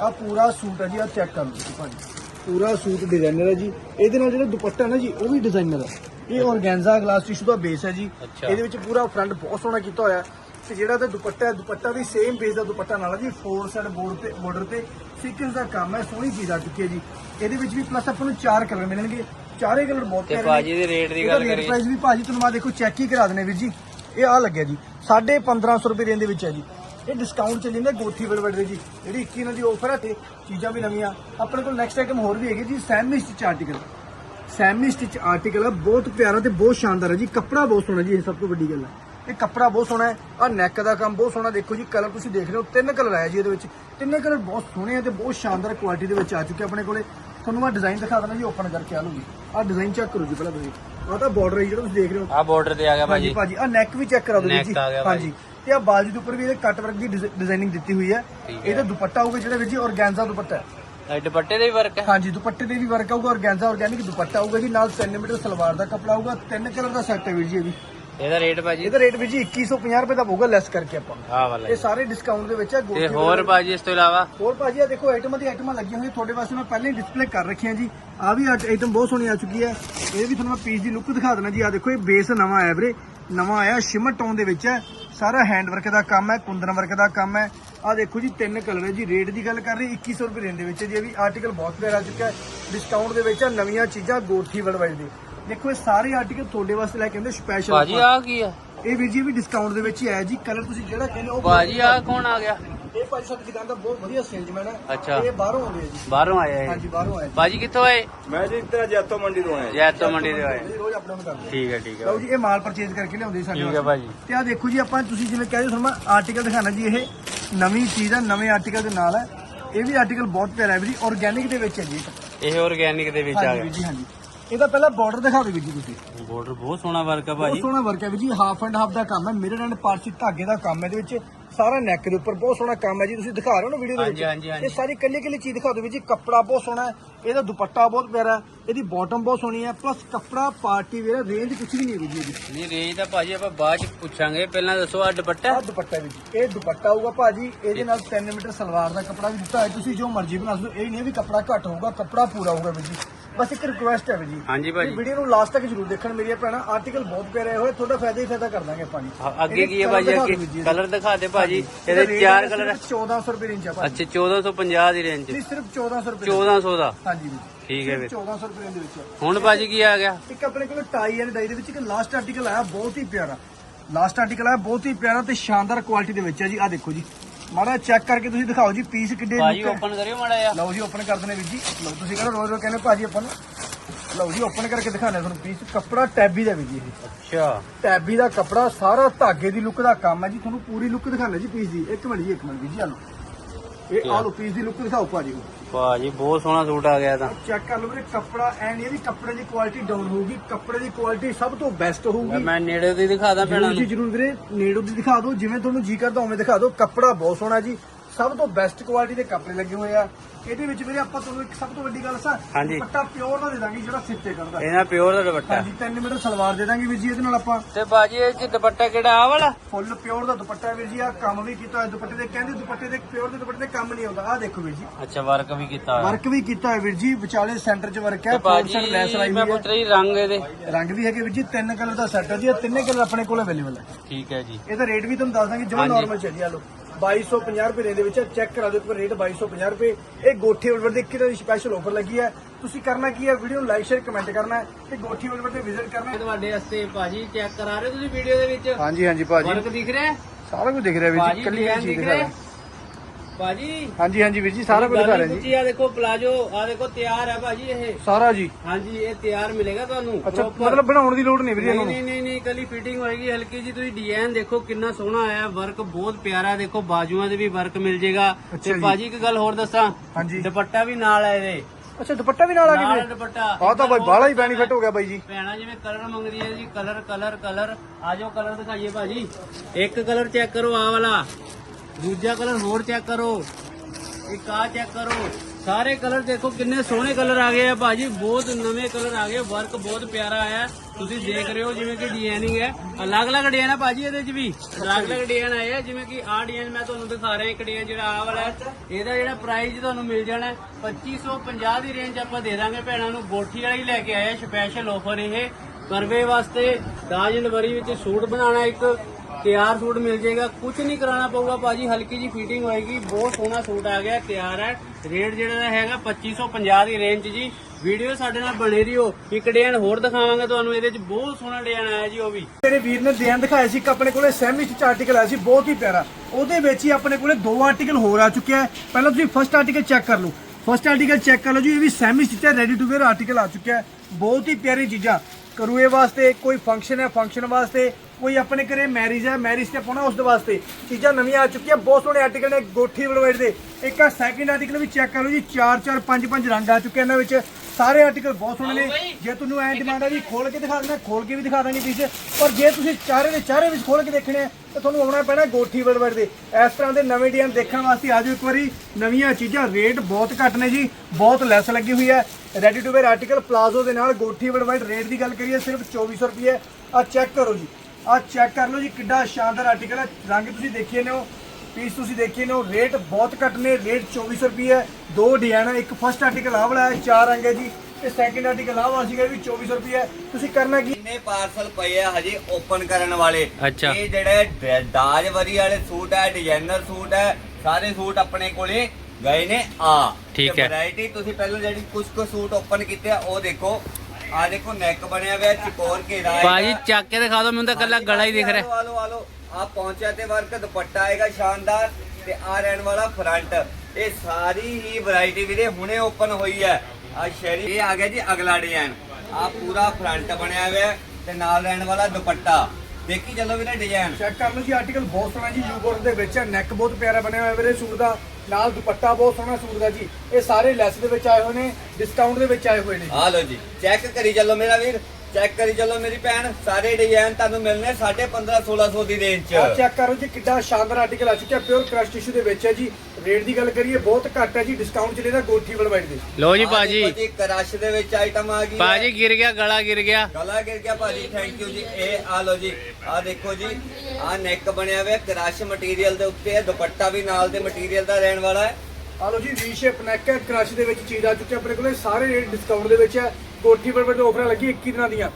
ਆ ਪੂਰਾ ਸੂਟ ਹੈ ਜੀ ਆ ਚੈੱਕ ਕਰ ਲਓ ਤੁਸੀਂ ਭਾਜੀ। ਪੂਰਾ ਸੂਟ ਡਿਜ਼ਾਈਨਰ ਹੈ ਜੀ। ਇਹਦੇ ਨਾਲ ਜਿਹੜਾ ਦੁਪੱਟਾ ਨਾ ਜੀ ਉਹ ਵੀ ਡਿਜ਼ਾਈਨਰ ਹੈ। ਇਹ ਆਰਗੈਂਜ਼ਾ ਗਲਾਸ ਟਿਸ਼ੂ ਦਾ ਬੇਸ ਹੈ ਜੀ। ਇਹਦੇ ਵਿੱਚ ਪੂਰਾ ਫਰੰਟ ਬਹੁਤ ਸੋਹਣਾ ਕੀਤਾ ਹੋਇਆ ਤੇ ਜਿਹੜਾ ਤੇ ਦੁਪੱਟਾ ਹੈ ਦੁਪੱਟਾ ਵੀ ਸੇਮ ਬੇਸ ਦਾ ਦੁਪੱਟਾ ਨਾਲ ਹੈ ਜੀ। ਫੋਰ ਸਾਈਡ ਬੋਰਡ ਤੇ ਬਾਰਡਰ ਤੇ ਸੀਕੁਐਂਸ ਦਾ ਕੰਮ ਹੈ ਸੋਹਣੀ ਚੀਜ਼ ਆ ਚੁੱਕੀ ਹੈ ਜੀ। ਇਹਦੇ ਵਿੱਚ ਵੀ ਪਲੱਸ ਆਪਾਂ ਨੂੰ ਚਾਰ ਕਲਰ ਮਿਲਣਗੇ। ਚਾਰੇ ਕਲਰ ਬਹੁਤ ਤੇ ਪਿਆਰੇ ਭਾਜੀ ਨੇ। ਦੇ ਰੇਟ ਦੀ ਗੱਲ ਕਰੀਏ। ਪ੍ਰਾਈਸ ਵੀ ਭਾਜੀ ਤੁਹਾਨੂੰ ਮੈਂ ਦੇਖੋ ਚੈੱਕ ਹੀ ਕਰਾ ਦਨੇ ਵੀਰ ਜੀ। ਇਹ ਆ ਲੱਗਿਆ ਜੀ। 1550 ਰੁਪਏ ਰੇਂਜ ਦੇ ਵਿੱਚ ਹੈ ਜੀ। ਇਹ ਡਿਸਕਾਊਂਟ ਚੱਲੀ ਜਾਂਦਾ ਗੋਥੀ ਵਰਵੜ ਦੇ ਜੀ। ਜਿਹੜੀ 21 ਇਹਨਾਂ ਦੀ ਆਫਰ ਹੈ ਤੇ ਚੀਜ਼ਾਂ ਵੀ ਨਵੀਆਂ। ਆਪਣੇ ਕੋਲ ਨੈਕਸਟ ਆਈਟਮ ਹੋਰ ਵੀ ਹੈਗੀ ਜੀ semi stitch article semi stitch article ਹੈ ਬਹੁਤ ਪਿਆਰਾ ਤੇ ਬਹੁਤ ਸ਼ਾਨਦਾਰ ਹੈ ਜੀ। ਕੱਪੜਾ ਬਹੁਤ ਸੋਹਣਾ ਜੀ ਇਹ ਸਭ ਤੋਂ ਵੱਡੀ ਗੱਲ ਹੈ ਇਹ ਕੱਪੜਾ ਬਹੁਤ ਸੋਹਣਾ ਹੈ ਆ ਨੈਕ ਦਾ ਕੰਮ ਬਹੁਤ ਸੋਹਣਾ ਦੇਖੋ ਜੀ ਕਲਰ ਤੁਸੀਂ ਦੇਖ ਰਹੇ ਹੋ ਤਿੰਨ ਕਲਰ ਆਇਆ ਜੀ ਇਹਦੇ ਵਿੱਚ। ਤਿੰਨੇ ਕਲਰ ਬਹੁਤ ਸੋਹਣੇ ਆ ਤੇ ਬਹੁਤ ਸ਼ਾਨਦਾਰ ਕੁਆਲਿਟੀ ਦੇ ਵਿੱਚ ਆ ਚੁੱਕੇ ਆਪਣੇ ਕੋਲੇ। ਤੁਹਾਨੂੰ ਮੈਂ ਡਿਜ਼ਾਈਨ ਦਿਖਾ ਦਿੰਦਾ ਜੀ ਓਪਨ ਕਰਕੇ ਆ ਜੀ। ਆ ਡਿਜ਼ਾਈਨ ਚੈੱਕ ਕਰੋ ਜੀ ਪਹਿਲਾਂ ਤੁਸੀਂ। ਆਹ ਤਾਂ ਬਾਰਡਰ ਹੈ ਜਿਹੜਾ ਤੁਸੀਂ ਦੇਖ ਰਹੇ ਹੋ। ਆ ਬਾਰਡਰ ਤੇ ਆ ਗਿਆ ਭਾਜੀ। ਭਾਜੀ ਆ ਨੈਕ ਵੀ ਚੈੱਕ ਕਰਾ ਦਿਓ ਜੀ। ਆ। ਹਾਂਜੀ। ਤੇ ਆ ਬਾਜੂ ਦੇ ਉੱਪਰ ਵੀ ਇਹਦੇ ਕੱਟ ਵਰਕ ਦੀ ਡਿਜ਼ਾਈਨਿੰਗ ਦਿੱਤੀ ਹੋਈ ਹੈ। ਇਹਦਾ ਦੁਪੱਟਾ ਹੋਊਗਾ ਜਿਹੜਾ ਵੀਰ ਜੀ ਆਰਗੈਂਜ਼ਾ ਦੁਪੱਟਾ ਹੈ। ਦੁਪੱਟੇ ਦੇ ਵੀ ਵਰਕ ਹੈ। ਹਾਂਜੀ ਦੁਪੱਟੇ ਦੇ ਵੀ ਵਰਕ ਆਊਗਾ ਆਰਗੈਂਜ਼ਾ ਆਰਗੈਨਿਕ ਦੁਪੱਟਾ ਆਊਗਾ ਜੀ ਨਾਲ 3 ਮੀਟਰ ਸਲਵਾਰ ਦਾ ਕੱਪੜਾ ਆਊਗਾ ਤਿੰਨ ਕਲਰ ਦਾ ਸੈੱਟ ਹੈ ਵੀਰ ਜੀ ਇਹ ਵੀ। ਇਹਦਾ ਰੇਟ ਭਾਜੀ? ਇਹਦਾ ਰੇਟ ਵੀਰ ਜੀ 2150 ਰੁਪਏ ਦਾ ਹੋਊਗਾ ਲੈਸ ਕਰਕੇ ਆਪਾਂ। ਆ ਵਾਲਾ ਇਹ। ਸਾਰੇ ਡਿਸਕਾਊਂਟ ਦੇ ਵਿੱਚ ਹੈ ਤੇ ਹੋਰ ਭਾਜੀ ਇਸ ਤੋਂ ਇਲਾਵਾ? ਹੋਰ ਭਾਜੀ ਆ ਦੇਖੋ ਆਈਟਮਾਂ ਦੀ ਆਈਟਮਾਂ ਲੱਗੀਆਂ ਹੋਈਆਂ ਤੁਹਾਡੇ ਵਾਸਤੇ ਮੈਂ ਪਹਿਲਾਂ ਹੀ ਡਿਸਪਲੇ ਕਰ ਰੱਖੀਆਂ ਜੀ। ਆ ਵੀ ਆਈਟਮ ਬਹੁਤ ਸੋਹਣੀ ਆ ਚੁੱਕੀ ਹੈ। ਇਹ ਵੀ ਤੁਹਾਨੂੰ ਮੈਂ ਪੀਸ ਦੀ ਲੁੱਕ ਦਿਖਾ ਦੇਣਾ ਜੀ। ਆ ਦੇਖੋ ਇਹ ਬੇਸ ਨਵਾਂ ਆਇਆ ਵੀਰੇ। ਨਵਾਂ ਆਇਆ ਸ਼ਿਮਰ ਟੋਨ ਦੇ ਵਿੱਚ ਹੈ। ਸਾਰਾ ਹੈਂਡ ਵਰਕ ਦਾ ਕੰਮ ਹੈ ਕੁੰਦਨ ਵਰਕ ਦਾ ਕੰਮ ਹੈ। ਆ ਦੇਖੋ ਜੀ ਤਿੰਨ ਕਲਰ ਹੈ ਜੀ। ਰੇਟ ਦੀ ਗੱਲ ਕਰ ਰਹੀ 2100 ਰੁਪਏ ਰੇਂਜ ਦੇ ਵਿੱਚ ਜੀ। ਇਹ ਵੀ ਆਰਟੀਕਲ ਬਹੁਤ ਪਿਆਰਾ ਆ ਚੁੱਕਾ ਹੈ। ਡਿਸਕਾਊਂਟ ਦੇ ਵਿੱਚ ਹੈ ਨਵੀਆਂ ਚੀਜ਼ਾਂ ਗੋਠੀ ਵਰਵਾਈਜ਼ ਦੇ। ਦੇਖੋ ਇਹ ਸਾਰੇ ਆਰਟੀਕਲ ਤੁਹਾਡੇ ਵਾਸਤੇ ਲੈ ਕੇ ਆਂਦੇ ਸਪੈਸ਼ਲ ਭਾਜੀ ਆ ਕੀ ਆ? ਇਹ ਵੀਰ ਜੀ ਵੀ ਡਿਸਕਾਊਂਟ ਦੇ ਵਿੱਚ ਹੀ ਆਇਆ ਜੀ। ਕਲਰ ਤੁਸੀਂ ਜਿਹੜਾ ਕਹਿੰਦੇ ਉਹ ਭਾਜੀ ਆ ਕੌਣ ਆ ਗਿਆ? ਇਹ ਭਾਜੀ ਸਾਡੀ ਦੁਕਾਨ ਦਾ ਬਹੁਤ ਵਧੀਆ ਸੇਲਜ਼ਮੈਨ ਹੈ। ਅੱਛਾ। ਇਹ ਬਾਹਰੋਂ ਆਉਂਦੇ ਆ ਜੀ। ਬਾਹਰੋਂ ਆਇਆ ਇਹ? ਹਾਂਜੀ ਬਾਹਰੋਂ ਆਏ ਭਾਜੀ ਕਿੱਥੋਂ ਆਏ? ਮੈਂ ਜੀ ਇੱਧਰ ਜੈਤੋ ਮੰਡੀ ਤੋਂ ਆਇਆ। ਜੈਤੋ ਮੰਡੀ ਦੇ ਆਏ। ਰੋਜ਼ ਆਪਣੇ ਨੂੰ ਕਰਦੇ ਠੀਕ ਹੈ ਠੀਕ ਹੈ। ਲਓ ਜੀ ਇਹ ਮਾਲ ਪਰਚੇਜ਼ ਕਰਕੇ ਲਿਆਉਂਦੇ ਸਾਡੇ ਠੀਕ ਹੈ। ਭਾਜੀ। ਤੇ ਆ ਦੇਖੋ ਜੀ ਆਪਾਂ ਤੁਸੀਂ ਜਿਵੇਂ ਕਹਿੰਦੇ ਤੁਹਾਨੂੰ ਮੈਂ ਆਰਟੀਕਲ ਦਿਖਾਣਾ ਜੀ ਇਹ ਨਵੀਂ ਚੀਜ਼ ਹੈ ਨਵੇਂ ਆਰਟੀਕਲ ਦੇ ਨਾਲ ਹੈ ਇਹ ਵੀ ਆਰਟੀਕਲ ਬਹੁਤ ਪਿਆਰਾ ਹੈ ਵੀ ਆਰਗੈਨਿਕ ਦੇ ਵਿੱਚ ਹੈ ਜੀ। ਇਹ ਆਰਗੈਨਿਕ ਦੇ ਵਿੱਚ ਆ ਹਾਂਜੀ ਵੀਰ ਜੀ ਹਾਂਜੀ। ਇਹਦਾ ਪਹਿਲਾਂ ਬਾਰਡਰ ਦਿਖਾ ਦਿਓ ਵੀਰ ਜੀ ਤੁਸੀਂ। ਬਾਰਡਰ ਬਹੁਤ ਸੋਹਣਾ ਵਰਕ ਆ ਬਹੁਤ ਭਾਜੀ ਸੋਹਣਾ ਵਰਕ ਹੈ ਵੀਰ ਜੀ ਹਾਫ ਐਂਡ ਹਾਫ ਦਾ ਕੰਮ ਹੈ ਮਿਰਰ ਐਂਡ ਪਾਰਸੀ ਧਾਗੇ ਦਾ ਕੰਮ ਹੈ ਇਹਦੇ ਵਿੱਚ। ਸਾਰਾ ਨੈਕ ਦੇ ਉੱਪਰ ਬਹੁਤ ਸੋਹਣਾ ਕੰਮ ਹੈ ਜੀ ਤੁਸੀਂ ਦਿਖਾ ਰਹੇ ਹੋ ਨਾ ਵੀਡੀਓ ਦੇ ਹਾਂਜੀ, ਹਾਂਜੀ, ਵਿੱਚ? ਹਾਂਜੀ। ਇਹ ਸਾਰੀ ਕੱਲੀ ਕੱਲੀ ਚੀਜ਼ ਦਿਖਾ ਦਿਓ ਵੀਰ ਜੀ ਕੱਪੜਾ ਬਹੁਤ ਸੋਹਣਾ ਹੈ ਇਹਦਾ ਦੁਪੱਟਾ ਬਹੁਤ ਪਿਆਰਾ ਹੈ ਇਹਦੀ ਬਾਟਮ ਬਹੁਤ ਸੋਹਣੀ ਹੈ ਪਲੱਸ ਕੱਪੜਾ ਪਾਰਟੀ ਵੇਅਰ ਰੇਂਜ ਕੁਝ ਵੀ ਨਹੀਂ ਹੈ ਵੀਰ ਜੀ ਇਹਦੀ। ਨਹੀਂ ਰੇਂਜ ਤਾਂ ਭਾਜੀ ਆਪਾਂ ਬਾਅਦ ਚ ਪੁੱਛਾਂਗੇ ਪਹਿਲਾਂ ਦੱਸੋ ਆ ਦੁਪੱਟਾ। ਆਹ ਦੁਪੱਟਾ ਵੀ ਜੀ ਇਹ ਦੁਪੱਟਾ ਹੋਊਗਾ ਭਾਜੀ ਇਹਦੇ ਨਾਲ 3 ਮੀਟਰ ਸਲਵਾਰ ਦਾ ਕੱਪੜਾ ਵੀ ਦਿੱਤਾ ਹੈ ਤੁਸੀਂ ਜੋ ਮਰਜ਼ੀ ਬਣਾ ਸਕਦੇ ਹੋ ਇਹ ਨਹੀਂ ਹੈ ਵੀ ਕੱਪੜਾ ਘੱਟ ਹੋਊਗਾ ਕੱਪੜਾ ਪੂਰਾ ਹੋਊਗਾ ਵੀਰ ਜੀ। ਬਸ ਇੱਕ ਰਿਕੁਐਸਟ ਹੈ ਵੀਰ ਜੀ। ਹਾਂਜੀ ਭਾਜੀ। ਵੀਡੀਓ ਨੂੰ ਲਾਸਟ ਤੱਕ ਜਰੂਰ ਦੇਖਣ ਮੇਰੀਆਂ ਭੈਣਾਂ ਆਰਟੀਕਲ ਬਹੁਤ ਪਿਆਰੇ ਹੋਏ ਤੁਹਾਡਾ ਫਾਇਦਾ ਹੀ ਫਾਇਦਾ ਕਰ ਦਾਂਗੇ ਆਪਾਂ ਜੀ। ਅੱਗੇ ਕੀ ਹੈ ਭਾਜੀ? ਅੱਗੇ ਜੀ ਕਲਰ ਦਿਖਾ ਦੇ ਭਾਜੀ। ਇਹਦਾ ਚਾਰ ਕਲਰ ਸਿਰਫ 1400 ਰੁਪਏ ਰੇਂਜ ਆ ਭਾਜੀ। ਅੱਛਾ 1450 ਦੀ ਰੇਂਜ ਨਹੀਂ ਸਿਰਫ 1400 ਰੁਪਏ 1400 ਦਾ? ਹਾਂਜੀ ਵੀਰ ਠੀਕ ਹੈ ਵੀਰ। 1400 ਰੁਪਏ ਦੇ ਵਿੱਚ। ਹੁਣ ਭਾਜੀ ਕੀ ਆ ਗਿਆ? ਇੱਕ ਆਪਣੇ ਕੋਲ ਟਾਈ ਐਂਡ ਡਾਈ ਦੇ ਵਿੱਚ ਇੱਕ ਲਾਸਟ ਆਰਟੀਕਲ ਆਇਆ ਬਹੁਤ ਹੀ ਪਿਆਰਾ। ਲਾਸਟ ਆਰਟੀਕਲ ਹੈ ਬਹੁਤ ਹੀ ਪਿਆਰਾ ਤੇ ਸ਼ਾਨਦਾਰ ਕੁਆਲਿਟੀ ਦੇ ਵਿੱਚ ਹੈ ਜੀ। ਆ ਦੇਖੋ ਜੀ। ਮਾੜਾ ਚੈੱਕ ਕਰਕੇ ਤੁਸੀਂ ਦਿਖਾਓ ਜੀ ਪੀਸ ਕਿੱਡੇ ਭਾਜੀ। ਓਪਨ ਕਰਿਓ ਮਾੜਾ ਜਿਹਾ। ਲਓ ਜੀ ਓਪਨ ਕਰ ਦਨੇ ਵੀਰ ਜੀ। ਲਓ ਤੁਸੀਂ ਕਹਿੰਦੇ ਰੋਜ਼ ਰੋਜ਼ ਕਹਿੰਦੇ ਭਾਜੀ ਆਪਾਂ ਨੂੰ। ਲਓ ਜੀ ਓਪਨ ਕਰਕੇ ਦਿਖਾਣੇ ਤੁਹਾਨੂੰ ਪੀਸ ਕੱਪੜਾ ਟੈਬੀ ਦਾ ਵੀ ਜੀ ਇਹ। ਅੱਛਾ। ਟੈਬੀ ਦਾ ਕੱਪੜਾ ਸਾਰਾ ਧਾਗੇ ਦੀ ਲੁੱਕ ਦਾ ਕੰਮ ਹੈ ਜੀ। ਤੁਹਾਨੂੰ ਪੂਰੀ ਲੁੱਕ ਦਿਖਾਣੇ ਜੀ ਪੀਸ ਦੀ। ਇੱਕ ਮਿੰਟ ਜੀ ਇੱਕ ਮਿੰਟ ਵੀਰ ਜੀ ਆ ਲਓ। ਇਹ ਆ ਲਓ ਪੀਸ ਦੀ ਲੁੱਕ ਦਿਖਾਓ ਭਾਜੀ ਨੂੰ ਭਾਜੀ ਬਹੁਤ ਸੋਹਣਾ ਸੂਟ ਆ ਗਿਆ ਤਾਂ। ਚੈੱਕ ਕਰ ਲਓ ਵੀਰੇ ਕੱਪੜਾ ਐ ਨਹੀਂ ਕੱਪੜੇ ਦੀ ਕੁਆਲਿਟੀ ਡਾਊਨ ਹੋਊਗੀ ਕੱਪੜੇ ਦੀ ਕੁਆਲਿਟੀ ਸਭ ਤੋਂ ਬੈਸਟ ਹੋਊਗੀ। ਮੈਂ ਨੇੜੇ ਤੋਂ ਹੀ ਦਿਖਾਦਾ ਭੈਣਾਂ ਜਰੂਰ ਜੀ ਨੂੰ। ਜਰੂਰ ਵੀਰੇ ਨੇੜੋਂ ਦੀ ਦਿਖਾ ਦਿਓ ਜਿਵੇਂ ਤੁਹਾਨੂੰ ਜੀ ਕਰਦਾ ਉਵੇਂ ਦਿਖਾ ਦਿਓ। ਕੱਪੜਾ ਬਹੁਤ ਸੋਹਣਾ ਜੀ ਸਭ ਤੋਂ ਬੈਸਟ ਕੁਆਲਿਟੀ ਦੇ ਕੱਪੜੇ ਲੱਗੇ ਹੋਏ ਆ। ਇਹਦੇ ਵਿੱਚ ਵੀਰੇ ਆਪਾਂ ਤੁਹਾਨੂੰ ਇੱਕ ਸਭ ਤੋਂ ਵੱਡੀ ਗੱਲ ਹਾਂਜੀ। ਦੁਪੱਟਾ ਪਿਓਰ ਦਾ ਦੇ ਦਾਂਗੇ ਜਿਹੜਾ ਸਿਰ ਤੇ ਕਰਦਾ ਇਹਨਾਂ ਪਿਓਰ ਦਾ ਦੁਪੱਟਾ। ਹਾਂਜੀ 3 ਮੀਟਰ ਸਲਵਾਰ ਦੇ ਦਾਂਗੇ ਵੀਰ ਜੀ ਇਹਦੇ ਨਾਲ ਆਪਾਂ। ਤੇ ਭਾਜੀ ਇਹ ਚ ਦੁਪੱਟਾ ਕਿਹੜਾ ਆ ਵਾਲਾ? ਫੁੱਲ ਪਿਓਰ ਦਾ ਦੁਪੱਟਾ ਹੈ ਵੀਰ ਜੀ ਆ ਕੰਮ ਵੀ ਕੀਤਾ ਹੋਇਆ ਦੁਪੱਟੇ ਦੇ। ਕਹਿੰਦੇ ਦੁਪੱਟੇ ਦੇ ਪਿਓਰ ਦੇ ਦੁਪੱਟੇ ਦੇ ਕੰਮ ਨਹੀਂ ਆਉਂਦਾ। ਆ ਦੇਖੋ ਵੀਰ ਜੀ। ਅੱਛਾ ਵਰਕ ਵੀ ਕੀਤਾ ਹੋਇਆ। ਵਰਕ ਵੀ ਕੀਤਾ ਹੈ ਵੀਰ ਜੀ ਵਿਚਾਲੇ ਸੈਂਟਰ 'ਚ ਵਰਕ ਹੈ ਤੇ ਭਾਜੀ ਲੈਸ ਲਾਈ ਮੈਂ ਹੋਈ ਪੁੱਛ ਰਹੀ ਰੰਗ ਇਹਦੇ? ਰੰਗ ਵੀ ਹੈਗੇ ਵੀਰ ਜੀ ਤਿੰਨ ਕਲਰ ਦਾ ਸੈੱਟ ਹੈ ਜੀ ਇਹ ਤਿੰਨੇ ਕਲਰ ਆਪਣੇ ਕੋਲ ਅਵੇਲੇਬਲ ਹੈ। ਠੀਕ ਹੈ ਜੀ। ਇਹਦਾ ਰੇਟ ਵੀ ਤੁਹਾਨੂੰ ਦੱਸ ਦਾਂਗੇ ਹਾਂਜੀ। ਨਾਰਮਲ ਚੱਲੀ ਆ ਲੋ 2250 ਰੁਪਏ ਦੇ ਵਿੱਚ ਚੈੱਕ ਕਰਾ ਦਿਓ ਪਰ ਰੇਟ 2250 ਰੁਪਏ। ਇਹ ਗੋਠੀ ਵਲਵਰ ਦੇ ਕਿਹੜਾ ਸਪੈਸ਼ਲ ਆਫਰ ਲੱਗੀ ਹੈ? ਤੁਸੀਂ ਕਰਨਾ ਕੀ ਹੈ? ਵੀਡੀਓ ਨੂੰ ਲਾਈਕ ਸ਼ੇਅਰ ਕਮੈਂਟ ਕਰਨਾ ਹੈ ਤੇ ਗੋਠੀ ਵਲਵਰ ਤੇ ਵਿਜ਼ਿਟ ਕਰਨਾ ਹੈ। ਤੁਹਾਡੇ ਵਾਸਤੇ ਭਾਜੀ ਚੈੱਕ ਕਰਾ ਰਹੇ ਹੋ ਤੁਸੀਂ ਵੀਡੀਓ ਦੇ ਵਿੱਚ? ਹਾਂਜੀ ਹਾਂਜੀ ਵਰਕ ਦਿਖ ਰਿਹਾ ਹੈ? ਸਾਰਾ ਕੁਝ ਦਿਖ ਰਿਹਾ ਵੀਰ ਭਾਜੀ ਜੀ ਕੱਲੀ ਚੀਜ਼ ਦਿਖ ਦਿਖਾ ਰਿਹਾ? ਭਾਜੀ। ਹਾਂਜੀ ਹਾਂਜੀ ਵੀਰ ਜੀ ਸਾਰਾ ਕੁਝ ਦਿਖਾ ਰਿਹਾ ਜੀ। ਆ ਦੇਖੋ ਪਲਾਜੋ ਆ ਦੇਖੋ ਤਿਆਰ ਹੈ ਭਾਜੀ ਇਹ। ਸਾਰਾ ਜੀ। ਹਾਂਜੀ ਇਹ ਤਿਆਰ ਮਿਲੇਗਾ ਤੁਹਾਨੂੰ ਅੱਛਾ। ਮਤਲਬ ਬਣਾਉਣ ਦੀ ਲੋੜ ਨਹੀਂ ਵੀਰ ਜੀ ਨਹੀਂ ਇਹਨਾਂ ਨਹੀਂ ਨਹੀਂ ਨਹੀਂ ਕੱਲੀ ਫਿਟਿੰਗ ਹੋਏਗੀ ਹਲਕੀ ਜੀ ਤੁਸੀਂ ਡਿਜ਼ਾਈਨ ਦੇਖੋ ਕਿੰਨਾ ਸੋਹਣਾ ਆਇਆ ਵਰਕ ਬਹੁਤ ਪਿਆਰਾ ਦੇਖੋ ਬਾਜੂਆਂ ਦੇ ਵੀ ਵਰਕ ਮਿਲ ਜੇਗਾ। ਤੇ। ਭਾਜੀ ਇੱਕ ਗੱਲ ਹੋਰ ਦੱਸਾਂ ਹਾਂਜੀ। ਦੁਪੱਟਾ ਵੀ ਨਾਲ ਹੈ ਇਹਦੇ। ਅੱਛਾ ਦੁਪੱਟਾ ਵੀ ਨਾਲ ਆ ਗਿਆ ਨਾਲ ਵੀਰੇ? ਦੁਪੱਟਾ। ਆਹ ਤਾਂ ਬਾਈ ਬਾਹਲਾ ਹੀ ਬੈਨੀਫਿਟ ਹੋ ਗਿਆ ਬਾਈ ਜੀ। ਭੈਣਾ ਜਿਵੇਂ ਕਲਰ ਮੰਗਦੀ ਹੈ ਜੀ ਕਲਰ ਕਲਰ ਕਲਰ ਆਜੋ ਕਲਰ ਦਿਖਾਈਏ ਭਾਜੀ। ਇੱਕ ਕਲਰ ਚੈੱਕ ਕਰੋ ਆ ਵਾਲਾ। ਦੂਜਾ ਕਲਰ ਹੋਰ ਚੈੱਕ ਕਰੋ। ਇੱਕ ਆ ਚੈੱਕ ਕਰੋ। ਸਾਰੇ ਕਲਰ ਦੇਖੋ ਕਿੰਨੇ ਸੋਹਣੇ ਕਲਰ ਆ ਗਏ ਆ ਭਾਜੀ। ਬਹੁਤ ਨਵੇਂ ਕਲਰ ਆ ਗਏ। ਵਰਕ ਬਹੁਤ ਪਿਆਰਾ ਆਇਆ। ਤੁਸੀਂ ਦੇਖ ਰਹੇ ਹੋ ਜਿਵੇਂ ਕਿ ਡਿਜ਼ਾਈਨਿੰਗ ਹੈ। ਅਲੱਗ-ਅਲੱਗ ਡਿਜ਼ਾਈਨ ਆ ਭਾਜੀ ਇਹਦੇ 'ਚ ਵੀ। ਅਲੱਗ-ਅਲੱਗ ਡਿਜ਼ਾਈਨ ਆਏ ਆ। ਜਿਵੇਂ ਕਿ ਆਹ ਡਿਜ਼ਾਈਨ ਮੈਂ ਤੁਹਾਨੂੰ ਦਿਖਾ ਰਿਹਾ। ਇੱਕ ਡਿਜ਼ਾਈਨ ਜਿਹੜਾ ਆਹ ਵਾਲਾ ਇਹਦਾ ਜਿਹੜਾ ਪ੍ਰਾਈਸ ਤੁਹਾਨੂੰ ਮਿਲ ਜਾਣਾ ਹੈ। 2550 ਦੀ ਰੇਂਜ ਆਪਾਂ ਦੇ ਦਾਂਗੇ ਭੈਣਾਂ ਨੂੰ। ਗੋਠੀ ਵਾਲੀ ਲੈ ਕੇ ਆਇਆ ਸਪੈਸ਼ਲ ਆਫਰ ਇਹ। ਕਰਵੇ ਵਾਸਤੇ 10 ਜਨਵਰੀ ਵਿੱਚ ਸੂਟ ਬਣਾਉਣਾ ਇੱਕ। ਤਿਆਰ ਸੂਟ ਮਿਲ ਜਾਏਗਾ ਕੁਝ ਨਹੀਂ ਕਰਾਉਣਾ ਪਊਗਾ ਭਾਜੀ, ਹਲਕੀ ਜੀ ਫਿਟਿੰਗ ਹੋਏਗੀ, ਬਹੁਤ ਸੋਹਣਾ ਸੂਟ ਆ ਗਿਆ ਤਿਆਰ ਹੈ। ਰੇਟ ਜਿਹੜਾ ਹੈਗਾ 2550 ਦੀ ਰੇਂਜ ਜੀ। ਵੀਡੀਓ ਸਾਡੇ ਨਾਲ ਬਣੇ ਰਹੀਓ, ਇੱਕ ਡਿਜ਼ਾਈਨ ਹੋਰ ਦਿਖਾਵਾਂਗੇ ਤੁਹਾਨੂੰ, ਇਹਦੇ 'ਚ ਬਹੁਤ ਸੋਹਣਾ ਡਿਜ਼ਾਈਨ ਆਇਆ ਜੀ ਉਹ ਵੀ। ਮੇਰੇ ਵੀਰ ਨੇ ਡਿਜ਼ਾਈਨ ਦਿਖਾਇਆ ਸੀ, ਇੱਕ ਆਪਣੇ ਕੋਲੇ ਸੈਮੀ ਸਟਿਚ ਆਰਟੀਕਲ ਆਇਆ ਸੀ, ਬਹੁਤ ਹੀ ਪਿਆਰਾ। ਉਹਦੇ ਵਿੱਚ ਹੀ ਆਪਣੇ ਕੋਲੇ ਦੋ ਆਰਟੀਕਲ ਹੋਰ ਆ ਚੁੱਕਿਆ ਪਹਿਲਾਂ ਤੁਸੀਂ ਫਸਟ ਆਰਟੀਕਲ ਚੈੱਕ ਕਰ ਲਓ। ਫਸਟ ਆਰਟੀਕਲ ਚੈੱਕ ਕਰ ਲਓ ਜੀ, ਇਹ ਵੀ ਸੈਮੀ ਸਟਿਚ ਹੈ ਰੈਡੀ ਟੂ ਵੇਅਰ ਆਰਟੀਕਲ ਆ ਚੁੱਕਿਆ ਹੈ। ਬਹੁਤ ਹੀ ਪਿਆਰੀ ਚੀਜ਼ਾਂ। ਕਰੂਏ ਵਾਸਤੇ ਕੋਈ ਫੰਕਸ਼ਨ ਹੈ ਫੰਕਸ਼ਨ ਵਾਸਤੇ ਕੋਈ ਆਪਣੇ ਘਰੇ ਮੈਰਿਜ ਹੈ ਮੈਰਿਜ ਤੇ ਪਾਉਣਾ ਉਸ ਦੇ ਵਾਸਤੇ। ਚੀਜ਼ਾਂ ਨਵੀਆਂ ਆ ਚੁੱਕੀਆਂ ਬਹੁਤ ਸੋਹਣੇ ਆਰਟੀਕਲ ਨੇ ਗੋਠੀ ਵਲਵਾਈਟ ਦੇ। ਇੱਕ ਆ ਸੈਕਿੰਡ ਆਰਟੀਕਲ ਵੀ ਚੈੱਕ ਕਰ ਜੀ 4 4 5 5 ਰੰਗ ਆ ਚੁੱਕੇ ਇਹਨਾਂ ਵਿੱਚ। ਸਾਰੇ ਆਰਟੀਕਲ ਬਹੁਤ ਸੋਹਣੇ ਨੇ। ਜੇ ਤੁਹਾਨੂੰ ਐਂ ਡਿਮਾਂਡ ਹੈ ਵੀ ਖੋਲ ਕੇ ਦਿਖਾ ਦੇਣਾ ਖੋਲ ਕੇ ਵੀ ਦਿਖਾ ਦਾਂਗੇ ਪੀਸ ਪਰ ਜੇ ਤੁਸੀਂ ਚਾਰੇ ਦੇ ਚਾਰੇ ਵਿੱਚ ਖੋਲ ਕੇ ਦੇਖਣੇ ਆ ਤਾਂ ਤੁਹਾਨੂੰ ਆਉਣਾ ਪੈਣਾ ਗੋਠੀ ਵਲਵਾਈਟ ਦੇ। ਇਸ ਤਰ੍ਹਾਂ ਦੇ ਨਵੇਂ ਡਿਜ਼ਾਈਨ ਦੇਖਣ ਵਾਸਤੇ ਆਜੋ ਇੱਕ ਵਾਰੀ। ਨਵੀਆਂ ਚੀਜ਼ਾਂ ਰੇਟ ਬਹੁਤ ਘੱਟ ਨੇ ਜੀ ਬਹੁਤ ਲੈਸ ਲੱਗੀ ਹੋਈ ਹੈ। Ready to wear article palazzo ਦੇ ਨਾਲ ਗੋਠੀ ਵਲਵਾਈਟ ਰੇਟ ਦੀ ਗੱਲ ਕਰੀਏ ਸਿਰਫ 2400 ਰੁਪਏ। ਆ ਚੈੱਕ ਕਰੋ ਜੀ। ਆ ਚੈੱਕ ਕਰ ਲਓ ਜੀ ਕਿੱਡਾ ਸ਼ਾਨਦਾਰ ਆਰਟੀਕਲ ਹੈ। ਰੰਗ ਤੁਸੀਂ ਦੇਖੀਏ ਨੇ ਉਹ ਪੀਸ ਤੁਸੀਂ ਦੇਖੀਏ ਨੇ ਉਹ ਰੇਟ ਬਹੁਤ ਘੱਟ ਨੇ ਰੇਟ 2400 ਰੁਪਏ ਹੈ ਦੋ ਡਿਜ਼ਾਈਨ ਹੈ ਇੱਕ ਫਸਟ ਆਰਟੀਕਲ ਆਹ ਵਾਲਾ ਹੈ ਚਾਰ ਰੰਗ ਹੈ ਜੀ ਤੇ ਸੈਕਿੰਡ ਆਰਟੀਕਲ ਆਹ ਵਾਲਾ ਸੀਗਾ ਵੀ 2400 ਰੁਪਏ ਹੈ ਤੁਸੀਂ ਕਰਨਾ ਕੀ? ਕਿੰਨੇ ਪਾਰਸਲ ਪਏ ਆ ਹਜੇ ਓਪਨ ਕਰਨ ਵਾਲੇ? ਅੱਛਾ। ਇਹ ਜਿਹੜੇ ਡ- ਦਾਜ ਵਰੀ ਵਾਲੇ ਸੂਟ ਹੈ ਡਿਜ਼ਾਈਨਰ ਸੂਟ ਹੈ ਸਾਰੇ ਸੂਟ ਆਪਣੇ ਕੋਲੇ ਗਏ ਨੇ ਆ। ਠੀਕ ਹੈ। ਵੈਰਾਈਟੀ ਤੁਸੀਂ ਪਹਿਲਾਂ ਜਿਹੜੀ ਕੁਝ ਕੁ ਸੂਟ ਓਪਨ ਕੀਤੇ ਆ ਉਹ ਦੇਖੋ। ਆ ਦੇਖੋ ਨੈਕ ਬਣਿਆ ਹੋਇਆ ਚਕੋਰ ਘੇਰਾ ਹੈਗਾ। ਭਾਜੀ ਚੱਕ ਕੇ ਦਿਖਾ ਦਿਓ ਮੈਨੂੰ ਤਾਂ ਕੱਲਾ ਗਲਾ ਹੀ ਦਿਖ ਰਿਹਾ। ਆਲੋ ਆਲੋ ਆ ਪਹੁੰਚਿਆ ਤੇ ਵਰਕ ਦੁਪੱਟਾ ਆਏਗਾ ਸ਼ਾਨਦਾਰ ਤੇ ਆ ਰਹਿਣ ਵਾਲਾ ਫਰੰਟ ਇਹ ਸਾਰੀ ਹੀ ਵੈਰਾਈਟੀ ਵੀਰੇ ਹੁਣੇ ਓਪਨ ਹੋਈ ਹੈ। ਆ ਸ਼ੈਰੀ ਇਹ ਆ ਗਿਆ ਜੀ ਅਗਲਾ ਡਿਜ਼ਾਈਨ ਆ ਪੂਰਾ ਫਰੰਟ ਬਣਿਆ ਹੋਇਆ ਹੈ ਤੇ ਨਾਲ ਰਹਿਣ ਵਾਲਾ ਦੁਪੱਟਾ। ਦੇਖੀ ਚੱਲੋ ਵੀਰੇ ਡਿਜ਼ਾਈਨ ਚੈੱਕ ਕਰ ਲਓ ਜੀ ਆਰਟੀਕਲ ਬਹੁਤ ਸੋਹਣਾ ਜੀ ਯੂਗੋਰਟ ਦੇ ਵਿੱਚ ਨੈਕ ਬਹੁਤ ਪਿਆਰਾ ਬਣਿਆ ਹੋਇਆ ਵੀਰੇ ਸੂਟ ਦਾ। ਨਾਲ ਦੁਪੱਟਾ ਬਹੁਤ ਸੋਹਣਾ ਸੂਟ ਦਾ ਜੀ। ਇਹ ਸਾਰੇ ਲੈਸ ਦੇ ਵਿੱਚ ਆਏ ਹੋਏ ਨੇ ਡਿਸਕਾਊਂਟ ਦੇ ਵਿੱਚ ਆਏ ਹੋਏ ਨੇ ਆ ਲਓ ਜੀ ਚੈੱਕ ਕਰੀ ਚੱਲੋ ਮੇਰਾ ਵੀਰ ਚੈੱਕ ਕਰੀ ਚੱਲੋ ਮੇਰੀ ਭੈਣ ਸਾਰੇ ਡਿਜ਼ਾਈਨ ਤੁਹਾਨੂੰ ਮਿਲਨੇ 1550 1600 ਦੀ ਰੇਂਜ ਆ 'ਚ ਚੈੱਕ ਕਰੋ ਜੀ ਕਿੱਡਾ ਸ਼ਾਨਦਾਰ ਆਰਟੀਕਲ ਆ ਚੁੱਕਿਆ ਪਿਓਰ ਕ੍ਰਸ਼ ਟਿਸ਼ੂ ਦੇ ਵਿੱਚ ਹੈ ਜੀ। ਰੇਟ ਦੀ ਗੱਲ ਕਰੀਏ ਬਹੁਤ ਘੱਟ ਹੈ ਜੀ ਡਿਸਕਾਊਂਟ ਚੱਲੇਦਾ ਗੋਠੀ ਵਲਵਾਈਟ ਦੇ ਲੋ ਜੀ। ਭਾਜੀ। ਦੇਖੋ ਜੀ ਕਰਸ਼ ਦੇ ਵਿੱਚ ਆਈਟਮ ਆ ਗਈ ਹੈ। ਭਾਜੀ ਗਿਰ ਗਿਆ ਗਲਾ ਗਿਰ ਗਿਆ। ਗਲਾ ਗਿਰ ਗਿਆ ਭਾਜੀ ਥੈਂਕ ਯੂ ਜੀ। ਇਹ ਆ ਲਓ ਜੀ ਆ ਦੇਖੋ ਜੀ ਆ ਨੈਕ ਬਣਿਆ ਹੋਇਆ ਕ੍ਰਸ਼ ਮਟੀਰੀਅਲ ਦੇ ਉੱਤੇ ਹੈ ਦੁਪੱਟਾ ਵੀ ਨਾਲ ਦੇ ਮਟੀਰੀਅਲ ਦਾ ਰਹਿਣ ਵਾਲਾ ਹੈ। ਆ ਲਓ ਜੀ ਵੀ ਸ਼ੇਪ ਨੈਕ ਹੈ ਕ੍ਰਸ਼ ਦੇ ਵਿੱਚ ਚੀਜ਼ ਆ ਚੁੱਕੀ ਹੈ ਆਪਣੇ ਕੋਲੇ ਸਾਰੇ ਰੇਟ ਡਿਸਕਾਊਂਟ ਦੇ ਵਿੱਚ ਹੈ। ਕੋਠੀ ਵਲਵਾਈਟ ਦੇ ਆਫਰਾਂ ਲੱਗੀ 21 ਦਿਨਾਂ ਦੀਆਂ।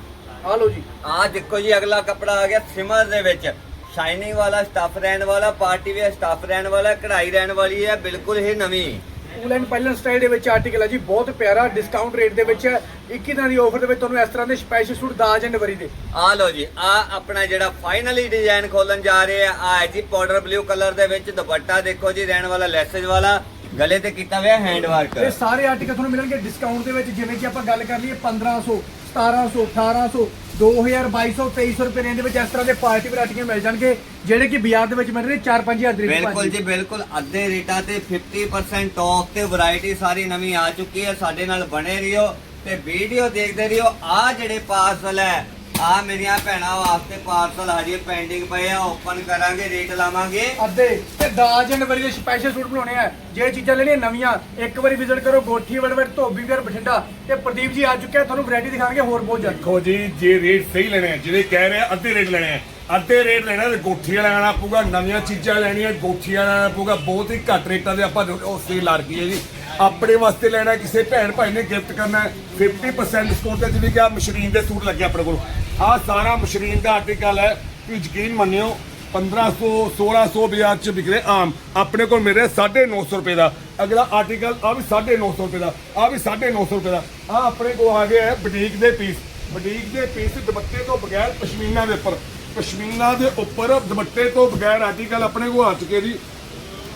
ਆ ਲਓ ਜੀ। ਆ ਦੇਖੋ ਜੀ ਅਗਲਾ ਕੱਪੜਾ ਆ ਗਿਆ ਸਿਮਰ ਦੇ ਵਿੱਚ। ਸ਼ਾਈਨਿੰਗ ਵਾਲਾ ਸਟੱਫ ਰਹਿਣ ਵਾਲਾ ਪਾਰਟੀ ਵੇਅਰ ਸਟੱਫ ਰਹਿਣ ਵਾਲਾ ਕਢਾਈ ਰਹਿਣ ਵਾਲੀ ਹੈ ਬਿਲਕੁਲ ਇਹ ਨਵੀਂ। ਪੂਲਨ ਪਾਇਲਨ ਸਟਾਈਲ ਦੇ ਵਿੱਚ ਆਰਟੀਕਲ ਹੈ ਜੀ ਬਹੁਤ ਪਿਆਰਾ ਡਿਸਕਾਊਂਟ ਰੇਟ ਦੇ ਵਿੱਚ ਹੈ 21 ਦਿਨਾਂ ਦੀ ਆਫਰ ਦੇ ਵਿੱਚ ਤੁਹਾਨੂੰ ਇਸ ਤਰ੍ਹਾਂ ਦੇ ਸਪੈਸ਼ਲ ਸੂਟ 10 ਜਨਵਰੀ ਦੇ। ਆ ਲਓ ਜੀ ਆ ਆਪਣਾ ਜਿਹੜਾ ਫਾਈਨਲੀ ਡਿਜ਼ਾਈਨ ਖੋਲਣ ਜਾ ਰਹੇ ਆ ਆ ਹੈ ਜੀ ਪਾਊਡਰ ਬਲੂ ਕਲਰ ਦੇ ਵਿੱਚ ਦੁਪੱਟਾ ਦੇਖੋ ਜੀ ਰਹਿਣ ਵਾਲਾ ਲੈਸੇਜ ਵਾਲਾ। ਗਲੇ ਤੇ ਕੀਤਾ ਹੋਇਆ ਹੈਂਡ ਵਰਕ ਇਹ ਸਾਰੇ ਆਰਟੀਕਲ ਤੁਹਾਨੂੰ ਮਿਲਣਗੇ ਡਿਸਕਾਊਂਟ ਦੇ ਵਿੱਚ ਜਿਵੇਂ ਕਿ ਆਪਾਂ ਗੱਲ ਕਰ ਲਈਏ 1500 1700 1800 2000 2200 2300 ਰੁਪਏ ਰੇਂਜ ਦੇ ਵਿੱਚ ਇਸ ਤਰ੍ਹਾਂ ਦੇ ਪਾਰਟੀ ਵੈਰਾਈਟੀਆਂ ਮਿਲ ਜਾਣਗੇ ਜਿਹੜੇ ਕਿ ਬਾਜ਼ਾਰ ਦੇ ਵਿੱਚ ਮਿਲ ਰਹੇ 4-5000 ਦੇ ਬਿਲਕੁਲ ਜੀ ਬਿਲਕੁਲ ਅੱਧੇ ਰੇਟਾਂ ਤੇ 50% ਆਫ ਤੇ ਵੈਰਾਈਟੀ ਸਾਰੀ ਨਵੀਂ ਆ ਚੁੱਕੀ ਹੈ ਸਾਡੇ ਨਾਲ ਬਣੇ ਰਹੀਓ ਤੇ ਵੀਡੀਓ ਦੇਖਦੇ ਰਹੀਓ। ਆ ਜਿਹੜੇ ਪਾਰਸਲ ਹੈ ਆ ਮੇਰੀਆਂ ਭੈਣਾਂ ਵਾਸਤੇ ਪਾਰਸਲ ਹਜੇ ਪੈਂਡਿੰਗ ਪਏ ਆ ਓਪਨ ਕਰਾਂਗੇ ਰੇਟ ਲਾਵਾਂਗੇ। ਅੱਧੇ। ਤੇ 10 ਜਨਵਰੀ ਦੇ ਸਪੈਸ਼ਲ ਸੂਟ ਬਣਾਉਣੇ ਆ। ਜੇ ਚੀਜ਼ਾਂ ਲੈਣੀਆਂ ਨਵੀਆਂ ਇੱਕ ਵਾਰੀ ਵਿਜ਼ਿਟ ਕਰੋ ਗੋਠੀ ਵੜਵੜ ਧੋਬੀਗਰ ਬਠਿੰਡਾ। ਤੇ ਪ੍ਰਦੀਪ ਜੀ ਆ ਚੁੱਕੇ ਆ ਤੁਹਾਨੂੰ ਵੈਰਾਈਟੀ ਦਿਖਾਣਗੇ ਹੋਰ ਬਹੁਤ ਜ਼ਿਆਦਾ। ਦੇਖੋ ਜੀ ਜੇ ਰੇਟ ਸਹੀ ਲੈਣੇ ਆ ਜਿਹੜੇ ਕਹਿ ਰਹੇ ਆ ਅੱਧੇ ਰੇਟ ਲੈਣੇ ਆ। ਅੱਧੇ ਰੇਟ ਲੈਣਾ ਤੇ ਗੋਠੀ ਵਾਲਾ ਲੈਣਾ ਪਊਗਾ ਨਵੀਆਂ ਚੀਜ਼ਾਂ ਲੈਣੀਆਂ ਗੋਠੀ ਵਾਲਾ ਲੈਣਾ ਪਊਗਾ ਬਹੁਤ ਹੀ ਘੱਟ ਰੇਟਾਂ ਦੇ ਆਪਾਂ ਉਹ ਸੇਲ ਲਾ ਹੈ ਜੀ। ਆਪਣੇ ਵਾਸਤੇ ਲੈਣਾ ਕਿਸੇ ਭੈਣ ਭਾਈ ਨੇ ਗਿਫਟ ਕਰਨਾ ਹੈ, 50% ਡਿਸਕਾਊਂਟ ਤੇ ਜਿਵੇਂ ਕਿ ਆ ਮਸ਼ਰੀਨ ਦੇ ਸੂਟ ਲੱਗੇ ਆਪਣੇ ਕੋਲ। ਆ ਸਾਰਾ ਮਸ਼ਰੀਨ ਦਾ ਆਰਟੀਕਲ ਹੈ ਤੁਸੀਂ ਯਕੀਨ ਮੰਨਿਓ 1500 1600 ਬਾਜ਼ਾਰ ਚ ਵਿਕ ਆਮ। ਆਪਣੇ ਕੋਲ ਮਿਲ ਰਿਹਾ 950 ਰੁਪਏ ਦਾ। ਅਗਲਾ ਆਰਟੀਕਲ ਆ ਵੀ 950 ਰੁਪਏ ਦਾ ਆ ਵੀ 950 ਰੁਪਏ ਦਾ। ਆ ਆਪਣੇ ਕੋਲ ਆ ਗਿਆ ਹੈ ਬੁਟੀਕ ਦੇ ਪੀਸ ਬੁਟੀਕ ਦੇ ਪੀਸ ਦੁਪੱਟੇ ਤੋਂ ਬਗੈਰ ਪਸ਼ਮੀਨਾ ਦੇ ਉੱਪਰ। ਪਸ਼ਮੀਨਾ ਦੇ ਉੱਪਰ ਦੁਪੱਟੇ ਤੋਂ ਬਗੈਰ ਆਰਟੀਕਲ ਆਪਣੇ ਕੋਲ ਆ ਚੁੱਕੇ ਜੀ।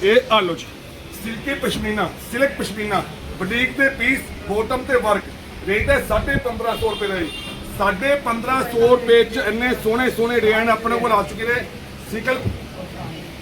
ਇਹ ਆਲੋ ਜੀ। Silky pashmina silk pashmina boutique ਦੇ ਪੀਸ ਬੋਟਮ ਤੇ ਵਰਕ ਰੇਟ ਹੈ 1550 ਰੁਪਏ ਦਾ ਜੀ। 1550 ਰੁਪਏ ਚ ਇੰਨੇ ਸੋਹਣੇ ਸੋਹਣੇ ਡਿਜ਼ਾਈਨ ਆਪਣੇ ਕੋਲ ਆ ਚੁੱਕੇ ਨੇ। ਸਿਕਲ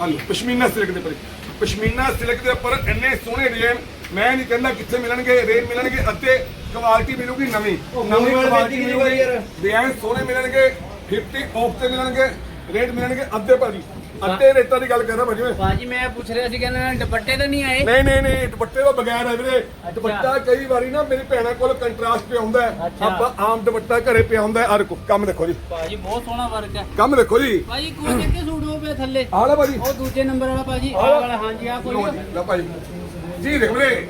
ਆਲੋ ਪਸ਼ਮੀਨਾ ਸਿਲਕ ਦੇ ਉੱਪਰ। ਪਸ਼ਮੀਨਾ ਸਿਲਕ ਦੇ ਉੱਪਰ ਇੰਨੇ ਸੋਹਣੇ ਡਿਜ਼ਾਈਨ ਮੈਂ ਨਹੀਂ ਕਹਿੰਦਾ ਕਿੱਥੇ ਮਿਲਣਗੇ ਰੇਟ ਮਿਲਣਗੇ ਅੱਧੇ ਕੁਆਲਿਟੀ ਮਿਲੂਗੀ ਨਵੀਂ। ਨਵੀਂ ਕੁਆਲਿਟੀ ਮਿਲੂਗੀ। ਡਿਜ਼ਾਈਨ ਸੋਹਣੇ ਮਿਲਣਗੇ 50 ਆਫ ਤੇ ਮਿਲਣਗੇ ਰੇਟ ਮਿਲਣਗੇ ਅੱਧੇ ਭਾਜੀ ਅੱਧੇ ਰੇਟਾਂ ਦੀ ਗੱਲ ਕਰ ਰਿਹਾ ਭਾਜੀ ਮੈਂ। ਪੁੱਛ ਰਿਹਾ ਸੀ ਕਹਿੰਦਾ ਦੁਪੱਟੇ ਤਾਂ ਨਹੀਂ ਆਏ? ਨਹੀਂ ਨਹੀਂ ਨਹੀਂ ਦੁਪੱਟੇ ਤੋਂ ਬਗੈਰ ਹੈ ਵੀਰੇ। ਦੁਪੱਟਾ ਕਈ ਵਾਰੀ ਨਾ ਮੇਰੀ ਭੈਣਾਂ ਕੋਲ ਕੰਟਰਾਸਟ ਪਿਆ ਹੁੰਦਾ ਹੈ। ਆਪਾਂ ਆਮ ਦੁਪੱਟਾ ਘਰੇ ਪਿਆ ਹੁੰਦਾ ਹੈ। ਆਹ ਦੇਖੋ ਕੰਮ ਦੇਖੋ ਜੀ। ਬਾਜੀ ਬਹੁਤ ਸੋਹਣਾ ਵਰਕ ਹੈ। ਕੰਮ ਦੇਖੋ ਜੀ। ਬਾਜੀ ਕੋਈ ਚੱਕੇ ਸੂਟ ਹੋ ਪਿਆ ਥੱਲੇ। ਆਹ ਲੈ ਭਾਜੀ। ਉਹ ਦੂਜੇ ਨੰਬਰ ਵਾਲਾ ਬਾਜੀ ਆਹ ਵਾਲਾ ਹਾਂਜੀ ਆ ਕੋਈ ਲਓ ਜੀ, ਲੈ ਭਾਜੀ। ਜੀ ਦੇਖ ਵੀਰੇ।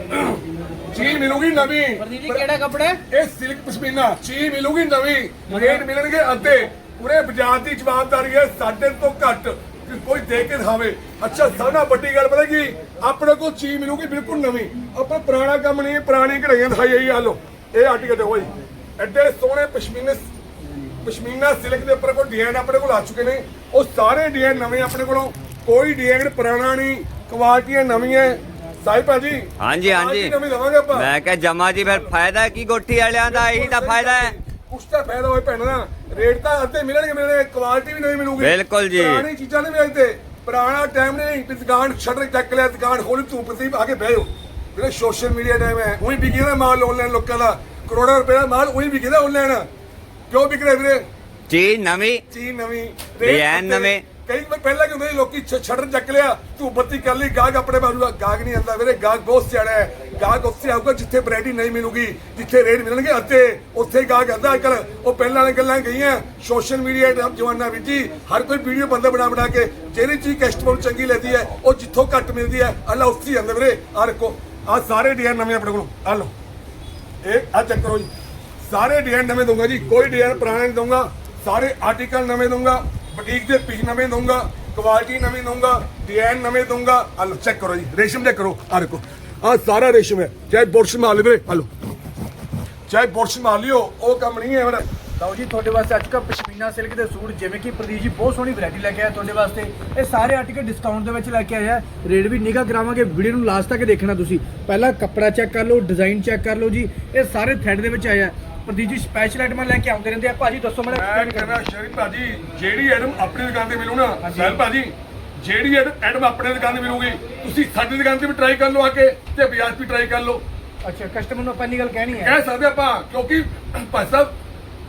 ਚੀਜ਼ ਮਿਲੂਗੀ ਨਵੀਂ। ਪ੍ਰਦੀਪ ਜੀ ਕਿਹੜਾ ਕੱਪੜਾ ਹੈ? ਇਹ ਸਿਲਕ ਪਸ਼ਮੀਨਾ ਚੀਜ਼ ਮਿਲੂਗੀ ਨਵੀਂ। ਰੇਟ ਮਿਲਣਗੇ ਅੱਧੇ। ਪੂਰੇ ਬਾਜ਼ਾਰ ਦੀ ਜਵਾਬਦਾਰੀ ਹੈ ਸਾਡੇ ਤੋਂ ਘੱਟ। ਕਿ ਕੋਈ ਦੇ ਕੇ ਦਿਖਾਵੇ। ਅੱਛਾ ਨਾਲ ਵੱਡੀ ਗੱਲ ਪਤਾ ਕੀ? ਆਪਣੇ ਕੋਲ ਚੀਜ਼ ਮਿਲੂਗੀ ਬਿਲਕੁਲ ਨਵੀਂ। ਆਪਾਂ ਪੁਰਾਣਾ ਕੰਮ ਨਹੀਂ ਪੁਰਾਣੀ ਕਢਾਈਆਂ ਦਿਖਾਈ ਜਾਈ ਆ ਲੋ ਇਹ ਆਰਟੀਕਲ ਦੇਖੋ ਜੀ। ਐਡੇ ਸੋਹਣੇ ਪਸ਼ਮੀਨੇ ਪਸ਼ਮੀਨਾ ਸਿਲਕ ਦੇ ਉੱਪਰ ਕੋਈ ਡਿਜ਼ਾਈਨ ਆਪਣੇ ਕੋਲ ਆ ਚੁੱਕੇ ਨੇ। ਉਹ ਸਾਰੇ ਡਿਜ਼ਾਈਨ ਨਵੇਂ ਆਪਣੇ ਕੋਲੋਂ। ਕੋਈ ਡਿਜ਼ਾਈਨ ਪੁਰਾਣਾ ਨਹੀਂ ਕੁਆਲਿਟੀਆਂ ਨਵੀਆਂ। ਸਾਹਿਬ ਭਾਜੀ ਹਾਂਜੀ ਹਾਂਜੀ। ਨਵੀਂ ਲਵਾਂਗੇ ਆਪਾਂ। ਮੈਂ ਕਿਹਾ ਜਮਾ ਜੀ ਫਿਰ ਫਾਇਦਾ ਕੀ ਗੋਠੀ ਵਾਲਿਆਂ ਦਾ? ਇਹੀ ਤਾਂ ਫਾਇਦਾ ਹੈ। ਕੁਛ ਤਾਂ ਫਾਇਦਾ ਹੋਏ ਭੈਣਾਂ ਰੇਟ ਤਾਂ ਅੱਧੇ ਮਿਲਣਗੇ ਮਿਲਣਗੇ ਕੁਆਲਿਟੀ ਵੀ ਨਹੀਂ ਮਿਲੂਗੀ। ਬਿਲਕੁਲ ਜੀ। ਪੁਰਾਣੀ ਚੀਜ਼ਾਂ ਨਹੀਂ ਮਿਲਦੇ ਪੁਰਾਣਾ ਟਾਈਮ ਨਹੀਂ ਵੀ ਦੁਕਾਨ ਸ਼ਟਰ ਚੱਕ ਲਿਆ ਦੁਕਾਨ ਖੋਲੀ ਤੂੰ ਪ੍ਰਤੀਪ ਆ ਕੇ ਬਹਿ ਜਾਓ। ਵੀਰੇ ਸੋਸ਼ਲ ਮੀਡੀਆ ਟਾਈਮ ਹੈ ਉਹੀ ਵਿਕੀ ਨਾ ਮਾਲ ਆਨਲਾਈਨ ਲੋਕਾਂ ਦਾ। ਕਰੋੜਾਂ ਰੁਪਏ ਦਾ ਮਾਲ ਉਹੀ ਵਿਕੀ ਨਾ ਆਨਲਾਈਨ ਕਿਉਂ ਵਿਕ ਰਿਹਾ ਵੀਰੇ? ਚੀਜ਼ ਨਵੀਂ। ਚੀਜ਼ ਨਵੀਂ। ਅੱਧੇ। ਨਵੇਂ। ਕਈ ਵਾਰ ਪਹਿਲਾਂ ਕੀ ਹੁੰਦਾ ਲੋਕੀ ਛੱਡਰ ਚੱਕ ਲਿਆ ਤੂੰ ਬੱਤੀ ਕਰ ਲਈ ਗਾਹਕ ਆਪਣੇ ਬਾਜੂਗਾ ਗਾਹਕ ਨਹੀਂ ਆਂਦਾ ਵੀਰੇ ਗਾਹਕ ਬਹੁਤ ਸਿਆਣਾ ਹੈ। ਗਾਹਕ ਉੱਥੇ ਆਊਗਾ ਜਿੱਥੇ ਵੈਰਾਈਟੀ ਨਹੀਂ ਮਿਲੂਗੀ, ਜਿੱਥੇ ਰੇਟ ਮਿਲਣਗੇ ਅੱਧੇ ਉੱਥੇ ਗਾਹਕ ਆਂਦਾ ਅੱਜਕੱਲ ਉਹ ਪਹਿਲਾਂ ਵਾਲੀਆਂ ਗੱਲਾਂ ਗਈਆਂ ਸੋਸ਼ਲ ਮੀਡੀਆ ਦਾ ਜਮਾਨਾ ਵਿੱਚ ਜੀ, ਹਰ ਕੋਈ ਵੀਡੀਓ ਬੰਦਾ ਬਣਾ ਬਣਾ ਕੇ, ਜਿਹੜੀ ਚੀਜ਼ ਕਸਟਮਰ ਨੂੰ ਚੰਗੀ ਲੱਗਦੀ ਹੈ, ਉਹ ਜਿੱਥੋਂ ਘੱਟ ਮਿਲਦੀ ਹੈ ਅੱਲਾ ਉੱਥੇ ਹੀ ਆਂਦਾ ਵੀਰੇ, ਆਹ ਰੱਖੋ। ਆਹ ਸਾਰੇ ਡਿਜ਼ਾਈਨ ਨਵੇਂ ਆਪਣੇ ਕੋਲ, ਆਹ ਲਓ। ਇਹ ਆ ਚੈੱਕ ਕਰੋ ਜੀ। ਸਾਰੇ ਡਿਜ਼ਾਈਨ ਨਵੇਂ ਦਊਂਗਾ ਜੀ, ਕੋਈ ਡਿਜ਼ਾਈਨ ਪੁਰਾਣਾ ਨਹੀਂ ਦਊਂਗਾ, ਸਾਰੇ ਆਰਟੀਕਲ ਨਵੇਂ ਦਊਂਗਾ ਬੁਟੀਕ ਦੇ ਪੀਸ ਨਵੇਂ ਦਊਂਗਾ ਕੁਆਲਿਟੀ ਨਵੀਂ ਦਊਂਗਾ ਡਿਜ਼ਾਈਨ ਨਵੇਂ ਦਊਂਗਾ ਆ ਲਓ ਚੈੱਕ ਕਰੋ ਜੀ, ਰੇਸ਼ਮ ਚੈੱਕ ਕਰੋ ਆ ਦੇਖੋ ਆ ਸਾਰਾ ਰੇਸ਼ਮ ਹੈ। ਚਾਹੇ ਬੋਰਸ਼ ਮਾਰ ਲਵੇ ਲਓ ਚਾਹੇ ਬੋਰਸ਼ ਮਾਰ ਲਿਓ ਉਹ ਕੰਮ ਨਹੀਂ ਹੈ ਮੇਰਾ ਲਓ ਜੀ ਤੁਹਾਡੇ ਵਾਸਤੇ ਅੱਜ ਕੱਲ੍ਹ ਪਸ਼ਮੀਨਾ ਸਿਲਕ ਦੇ ਸੂਟ ਜਿਵੇਂ ਕਿ ਪ੍ਰਦੀਪ ਜੀ ਬਹੁਤ ਸੋਹਣੀ ਵੈਰਾਈਟੀ ਲੈ ਕੇ ਆਇਆ ਤੁਹਾਡੇ ਵਾਸਤੇ। ਇਹ ਸਾਰੇ ਆਰਟੀਕਲ ਡਿਸਕਾਊਂਟ ਦੇ ਵਿੱਚ ਲੈ ਕੇ ਆਇਆ ਰੇਟ ਵੀ ਨਿਗਾ ਕਰਾਵਾਂਗੇ ਵੀਡੀਓ ਨੂੰ ਲਾਸਟ ਤੱਕ ਦੇਖਣਾ ਤੁਸੀਂ। ਪਹਿਲਾਂ ਕੱਪੜਾ ਚੈੱਕ ਕਰ ਲਓ ਡਿਜ਼ਾਈਨ ਚੈੱਕ ਕਰ ਲਓ ਜੀ। ਇਹ ਸਾਰੇ ਥ੍ਰੈਡ ਦੇ ਵਿੱਚ ਆਇਆ ਪ੍ਰਦੀਪ ਜੀ ਸਪੈਸ਼ਲ ਆਈਟਮਾਂ ਲੈ ਕੇ ਆਉਂਦੇ ਰਹਿੰਦੇ ਆ। ਭਾਜੀ ਦੱਸੋ ਮੈਂ ਮੈਨੂੰ ਕਹਿੰਦਾ ਸ਼ਰੀਫ ਭਾਜੀ ਜਿਹੜੀ ਐਡਮ ਆਪਣੀ ਦੁਕਾਨ ਤੇ ਮਿਲੂ ਨਾ ਸਹਿਲ ਭਾਜੀ ਜਿਹੜੀ ਐਡਮ ਆਪਣੀ ਦੁਕਾਨ ਤੇ ਮਿਲੂਗੀ ਤੁਸੀਂ ਸਾਡੀ ਦੁਕਾਨ ਤੇ ਵੀ ਟਰਾਈ ਕਰ ਲਓ ਆ ਕੇ ਤੇ ਬਾਜ਼ਾਰ 'ਚ ਵੀ ਟਰਾਈ ਕਰ ਲਓ। ਅੱਛਾ ਕਸਟਮਰ ਨੂੰ ਆਪਾਂ ਗੱਲ ਕਹਿਣੀ ਹੈ। ਕਹਿ ਸਕਦੇ ਆਪਾਂ ਕਿਉਂਕਿ ਭਾਈ ਸਾਹਿਬ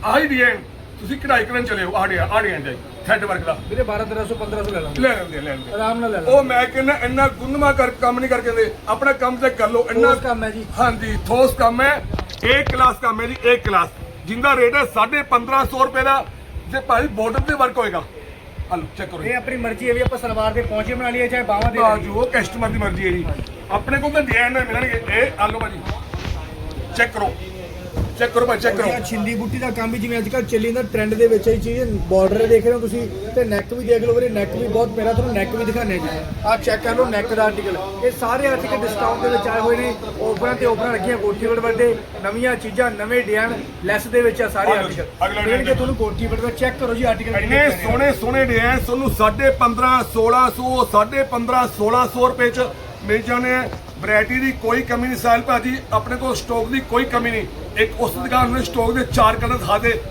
ਆਹੀ ਡਿਜ਼ਾਈਨ ਤੁਸੀਂ ਕਢਾਈ ਕਰਨ ਚਲੇ ਹੋ ਆੜਿਆ ਆੜਿਆ ਜਾਈ ਥੈਡ ਵਰਕ ਦਾ। ਵੀਰੇ 12 1300 1500 ਲੈ ਲਾਂਗੇ। ਲੈ ਲੈਂਦੇ ਲੈ ਲੈਂਦੇ। ਆਰਾਮ ਨਾਲ ਲੈ ਲਾਂਗੇ। ਉਹ ਮੈਂ ਕਹਿੰਦਾ ਇੰਨਾ ਗੁੰਨਮਾ ਕਰ ਕੰਮ ਨਹੀਂ ਕਰਕੇ ਦੇ ਆਪਣਾ ਕੰਮ ਤੇ ਕਰ ਲਓ ਇੰਨਾ ਠੋਸ ਕੰਮ ਹੈ ਜੀ। ਹਾਂਜੀ ਠੋਸ ਕੰਮ ਹੈ ਏ ਕਲਾਸ ਕੰਮ ਹੈ ਜੀ ਏ ਕਲਾਸ ਜਿੰਦਾ ਰੇਟ ਹੈ 1550 ਰੁਪਏ ਦਾ ਜੇ ਭਾਈ ਬਾਰਡਰ ਤੇ ਵਰਕ ਹੋਏਗਾ। ਚੈੱਕ ਕਰੋ ਇਹ ਆਪਣੀ ਮਰਜ਼ੀ ਹੈ ਵੀ ਆਪਾਂ ਸਲਵਾਰ ਦੇ ਪਹੁੰਚੇ ਬਣਾ ਲਈਏ ਚਾਹੇ ਬਾਹਾਂ ਦੇ ਲੈ ਲਈਏ। ਜੋ ਕਸਟਮਰ ਦੀ ਮਰਜ਼ੀ ਹੈ ਜੀ। ਆਪਣੇ ਕੋਲ ਤਾਂ ਡਿਜ਼ਾਈਨ ਮਿਲਣਗੇ। ਇਹ ਆਲੋ ਭਾਜੀ। ਚੈੱਕ ਕਰੋ। ਚੈੱਕ ਕਰੋ ਭਾਈ ਚੈੱਕ ਕਰੋ। ਇਹ ਛਿੰਦੀ ਬੁੱਟੀ ਦਾ ਕੰਮ ਵੀ ਜਿਵੇਂ ਅੱਜ ਕੱਲ ਚੱਲੀ ਜਾਂਦਾ ਟ੍ਰੈਂਡ ਦੇ ਵਿੱਚ ਇਹ ਚੀਜ਼ ਬਾਰਡਰ ਦੇਖ ਰਹੇ ਹੋ ਤੁਸੀਂ ਤੇ ਨੈਕ ਵੀ ਦੇਖ ਲਓ ਵੀਰੇ ਨੈਕ ਵੀ ਬਹੁਤ ਮੇਰਾ ਤੁਹਾਨੂੰ ਨੈਕ ਵੀ ਦਿਖਾਣੇ ਜੀ। ਆਹ ਚੈੱਕ ਕਰ ਲਓ ਨੈਕ ਦਾ ਆਰਟੀਕਲ ਇਹ ਸਾਰੇ ਆਰਟੀਕਲ ਡਿਸਕਾਊਂਟ ਦੇ ਵਿੱਚ ਆਏ ਹੋਏ ਨੇ ਆਫਰਾਂ ਤੇ ਆਫਰਾਂ ਲੱਗੀਆਂ ਕੋਠੀ ਵੱਡੇ ਨਵੀਆਂ ਚੀਜ਼ਾਂ ਨਵੇਂ ਡਿਜ਼ਾਈਨ ਲੈਸ ਦੇ ਵਿੱਚ ਆ ਸਾਰੇ ਆਰਟੀਕਲ ਅਗਲਾ ਮਿਲਣਗੇ ਤੁਹਾਨੂੰ ਕੋਠੀ ਵੱਡੇ ਚੈੱਕ ਕਰੋ ਜੀ ਆਰਟੀਕਲ ਇੰਨੇ ਸੋਹਣੇ ਸੋਹਣੇ ਡਿਜ਼ਾਈਨ ਤੁਹਾਨੂੰ 1550 1600 1550 1600 ਰੁਪਏ ਚ ਮਿਲ ਜਾਣੇ ਆ। ਵੈਰਾਈਟੀ ਦੀ ਕੋਈ ਕਮੀ ਨਹੀਂ ਸਾਹਿਲ ਭਾਜੀ ਆਪਣੇ ਕੋਲ ਸਟਾਕ ਦੀ ਕੋਈ ਕਮੀ ਨਹੀਂ। ਇੱਕ ਉਸ ਦੁਕਾਨ ਨੂੰ ਸਟੋਕ ਦੇ ਚਾਰ ਕਲਰ ਦਿਖਾ ਦੇ।